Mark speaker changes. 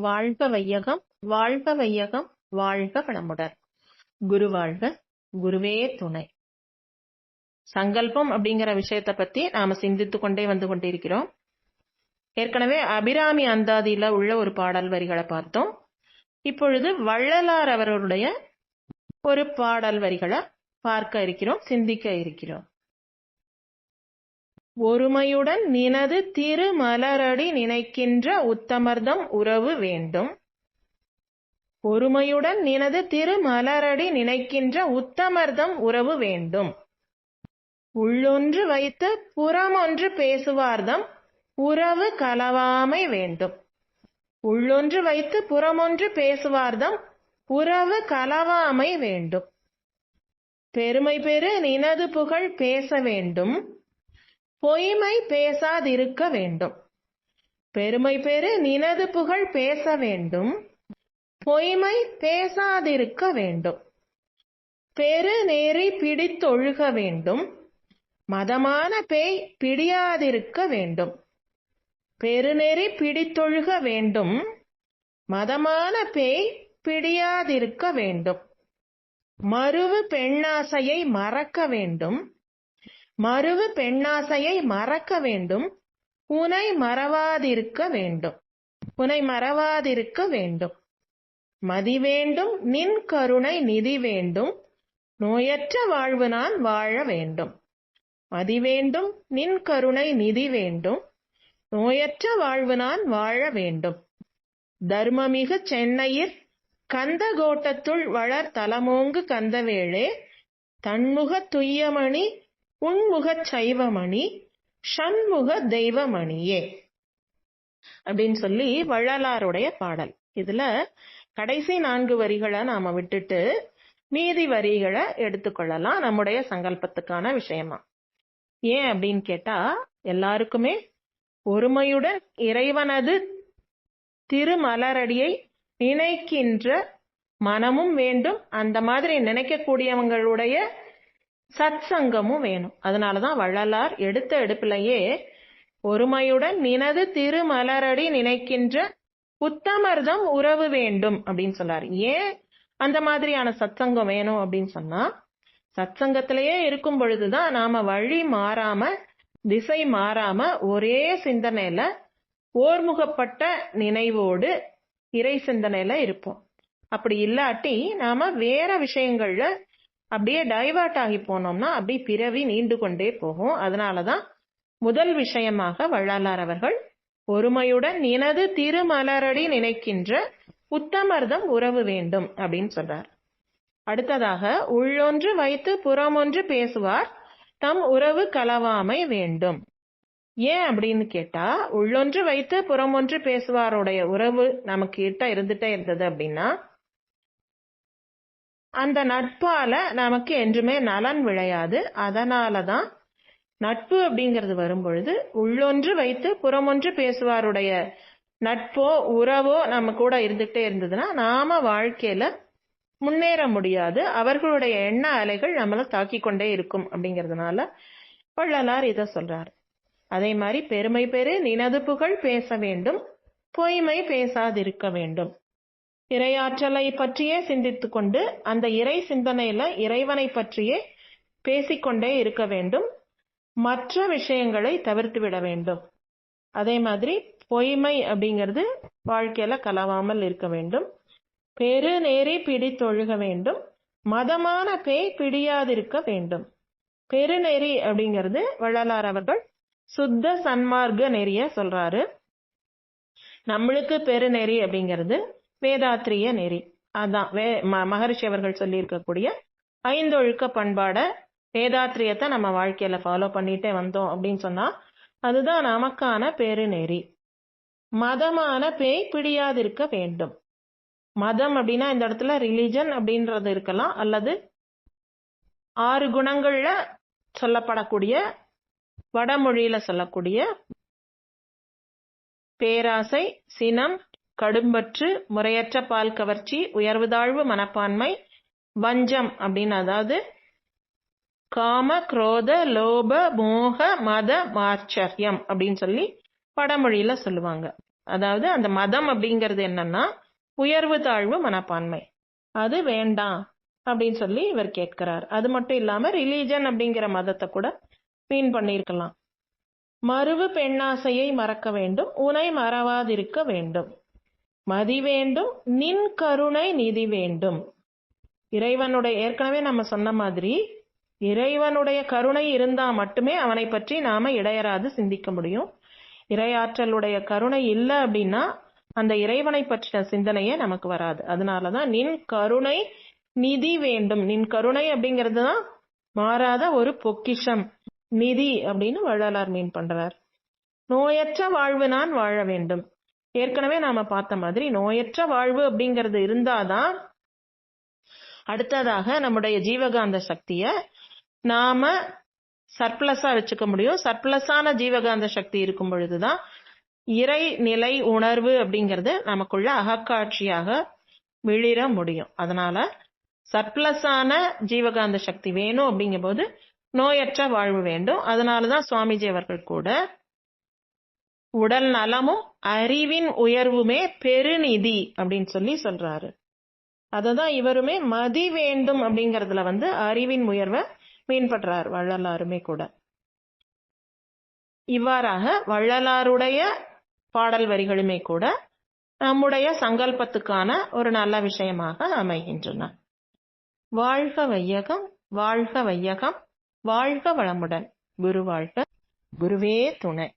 Speaker 1: வாழ்க வையகம் வாழ்க வையகம் வாழ்க வளமுடன். குரு வாழ்க குருவே துணை. சங்கல்பம் அப்படிங்கிற விஷயத்தை பத்தி நாம சிந்தித்து கொண்டே வந்து கொண்டிருக்கிறோம். ஏற்கனவே அபிராமி அந்தாதியில உள்ள ஒரு பாடல் வரிகளை பார்த்தோம். இப்பொழுது வள்ளலார் அவர்களுடைய ஒரு பாடல் வரிகளை பார்க்க இருக்கிறோம் சிந்திக்க இருக்கிறோம். ஒருமையுடன் நினது திருமலரடி நினைக்கின்ற உத்தமர்தம் உறவு வேண்டும். ஒருமையுடன் நினது திருமலரடி நினைக்கின்ற உத்தமர்தம் உறவு வேண்டும். உள்ளொன்று வைத்து புறமொன்று பேசுவார்தம் உறவு கலவாமை வேண்டும். உள்ளொன்று வைத்து புறமொன்று பேசுவார்தம் உறவு கலவாமை வேண்டும். பெருமை பெரு நினது புகழ் பேச வேண்டும். பொய்மை பேசாதிருக்க வேண்டும். பெருமை பெரு நினது புகழ் பேச வேண்டும். பொய்மை பேசாதிருக்க வேண்டும். பெரு நேரி பிடித்தொழுக வேண்டும். மதமான பேய் பிடியாதிருக்க வேண்டும். பெருநெறி பிடித்தொழுக வேண்டும். மதமான பேய் பிடியாதிருக்க வேண்டும். மறுவு பெண்ணாசையை மறக்க வேண்டும். மறுவு பெண்ணாசையை மறக்க வேண்டும். உனை மறவாதிருக்க வேண்டும். உனை மறவாதிருக்க வேண்டும். மதி வேண்டும் நின் கருணை நிதி வேண்டும். நோயற்ற வாழ்வு நான் வாழ வேண்டும். மதி வேண்டும் நின் கருணை நிதி வேண்டும். நோயற்ற வாழ்வு நான் வாழ வேண்டும். தர்மமிகு சென்னையில் கந்தகோட்டத்துள் வளர் தலமோங்கு கந்தவேளே தன்முக துய்யமணி உன்முகச் சைவமணி ஷண்முக தெய்வமணியே அப்படின்னு சொல்லி வள்ளலாருடைய பாடல். இதுல கடைசி நான்கு வரிகளை நாம விட்டுட்டு மீதி வரிகளை எடுத்துக்கொள்ளலாம். நம்முடைய சங்கல்பத்துக்கான விஷயமா. ஏன் அப்படின்னு கேட்டா எல்லாருக்குமே ஒருமையுடன் இறைவனது திருமலரடியை நினைக்கின்ற மனமும் வேண்டும். அந்த மாதிரி நினைக்கக்கூடியவங்களுடைய சத் சங்கமும் வேணும். அதனாலதான் வள்ளலார் எடுத்த எடுப்பிலேயே ஒருமையுடன் நினது திருமலரடி நினைக்கின்ற உத்தமர்தம் உறவு வேண்டும் அப்படின்னு சொன்னார். ஏன் அந்த மாதிரியான சத்சங்கம் வேணும் அப்படின்னு சொன்னா சத்சங்கத்திலேயே இருக்கும் பொழுதுதான் நாம வழி மாறாம திசை மாறாம ஒரே சிந்தனையில ஓர்முகப்பட்ட நினைவோடு இறை சிந்தனையில இருப்போம். அப்படி இல்லாட்டி நாம வேற விஷயங்கள்ல அப்படியே டைவர்ட் ஆகி போனோம்னா அப்படி பிறவி நீண்டு கொண்டே போகும். அதனாலதான் முதல் விஷயமாக வள்ளலார் அவர்கள் ஒருமையுடன் நினது திருமலரடி நினைக்கின்ற உத்தமர்தம் உறவு வேண்டும் அப்படின்னு சொல்றார். அடுத்ததாக உள்ளொன்று வைத்து புறமொன்று பேசுவார் தம் உறவு கலவாமை வேண்டும். ஏன் அப்படின்னு கேட்டா உள்ளொன்று வைத்து புறமொன்று பேசுவாருடைய உறவு நமக்கு கிட்ட இருந்துட்டே இருந்தது அப்படின்னா அந்த நட்பால நமக்கு என்றுமே நலன் விளையாது. அதனாலதான் நட்பு அப்படிங்கிறது வரும்பொழுது உள்ளொன்று வைத்து புறமொன்று பேசுவாருடைய நட்போ உறவோ நம்ம கூட இருந்துகிட்டே இருந்ததுன்னா நாம வாழ்க்கையில முன்னேற முடியாது. அவர்களுடைய எண்ண அலைகள் நம்மளை தாக்கி கொண்டே இருக்கும் அப்படிங்கிறதுனால வள்ளலார் இதை சொல்றாரு. அதே மாதிரி பெருமை பெரு நினது புகழ் பேச வேண்டும் பொய்மை பேசாதிருக்க வேண்டும். இறையாற்றலை பற்றியே சிந்தித்து கொண்டு அந்த இறை சிந்தனையில இறைவனை பற்றியே பேசிக்கொண்டே இருக்க வேண்டும். மற்ற விஷயங்களை தவிர்த்து விட வேண்டும். அதே மாதிரி பொய்மை அப்படிங்கிறது வாழ்க்கையில கலவாமல் இருக்க வேண்டும். பெரு நேரி பிடித்தொழுக வேண்டும். மதமான பேய் பிடியாதிருக்க வேண்டும். பெருநெறி அப்படிங்கிறது வள்ளலார் அவர்கள் சுத்த சன்மார்க்க நெறிய சொல்றாரு. நம்மளுக்கு பெருநெறி அப்படிங்கிறது வேதாத்திரிய நெறி. அதான் வே ம மகரிஷி அவர்கள் சொல்லியிருக்கக்கூடிய ஐந்தொழுக்க பண்பாடை வேதாத்திரியத்தை நம்ம வாழ்க்கையில ஃபாலோ பண்ணிட்டே வந்தோம் அப்படின்னு சொன்னா அதுதான் நமக்கான பெருநெறி மதமான பேய் பிடியாதிருக்க வேண்டும். மதம் அப்படின்னா இந்த இடத்துல ரிலிஜன் அப்படின்றது இருக்கலாம் அல்லது ஆறு குணங்கள்ல சொல்லப்படக்கூடிய வடமொழியில சொல்லக்கூடிய பேராசை சினம் கடும்பற்று முறையற்ற பால் கவர்ச்சி உயர்வு தாழ்வு மனப்பான்மை வஞ்சம் அப்படின்னு அதாவது காம குரோத லோப மோக மத மாச்சரியம் அப்படின்னு சொல்லி படமொழியில சொல்லுவாங்க. அதாவது அந்த மதம் அப்படிங்கிறது என்னன்னா உயர்வு தாழ்வு மனப்பான்மை. அது வேண்டாம் அப்படின்னு சொல்லி இவர் கேட்கிறார். அது மட்டும் இல்லாம ரிலீஜன் அப்படிங்கிற மதத்தை கூட மீன் பண்ணியிருக்கலாம். மறுவு பெண்ணாசையை மறக்க வேண்டும். உனை மறவாதிருக்க வேண்டும். மதி வேண்டும் நின் கருணை நிதி வேண்டும். இறைவனுடைய ஏற்கனவே நம்ம சொன்ன மாதிரி இறைவனுடைய கருணை இருந்தா மட்டுமே அவனை பற்றி நாம இடையராது சிந்திக்க முடியும். இறையாற்றலுடைய கருணை இல்லை அப்படின்னா அந்த இறைவனை பற்றின சிந்தனையே நமக்கு வராது. அதனாலதான் நின் கருணை நிதி வேண்டும். நின் கருணை அப்படிங்கிறது தான் மாறாத ஒரு பொக்கிஷம். நிதி அப்படின்னு வள்ளலார் மீன் பண்றார். நோயற்ற வாழ்வு நான் வாழ வேண்டும். ஏற்கனவே நாம பார்த்த மாதிரி நோயற்ற வாழ்வு அப்படிங்கிறது இருந்தாதான் அடுத்ததாக நம்முடைய ஜீவகாந்த சக்திய நாம சர்ப்ளஸா வச்சுக்க முடியும். சர்ப்ளஸான ஜீவகாந்த சக்தி இருக்கும் பொழுதுதான் தான் இறைநிலை உணர்வு அப்படிங்கிறது நமக்குள்ள அகக்காட்சியாக விழிர முடியும். அதனால சர்ப்ளஸான ஜீவகாந்த சக்தி வேணும் அப்படிங்கும்போது நோயற்ற வாழ்வு வேண்டும். அதனாலதான் சுவாமிஜி அவர்கள் கூட உடல் நலமும் அறிவின் உயர்வுமே பெருநிதி அப்படின்னு சொல்லி சொல்றாரு. அததான் இவருமே மதி வேண்டும் அப்படிங்கறதுல வந்து அறிவின் உயர்வை மீன்படுறார் வள்ளலாருமே கூட. இவ்வாறாக வள்ளலாருடைய பாடல் வரிகளுமே கூட நம்முடைய சங்கல்பத்துக்கான ஒரு நல்ல விஷயமாக அமைகின்றன. வாழ்க வையகம் வாழ்க வையகம் வாழ்க வளமுடன் குரு வாழ்க குருவே துணை.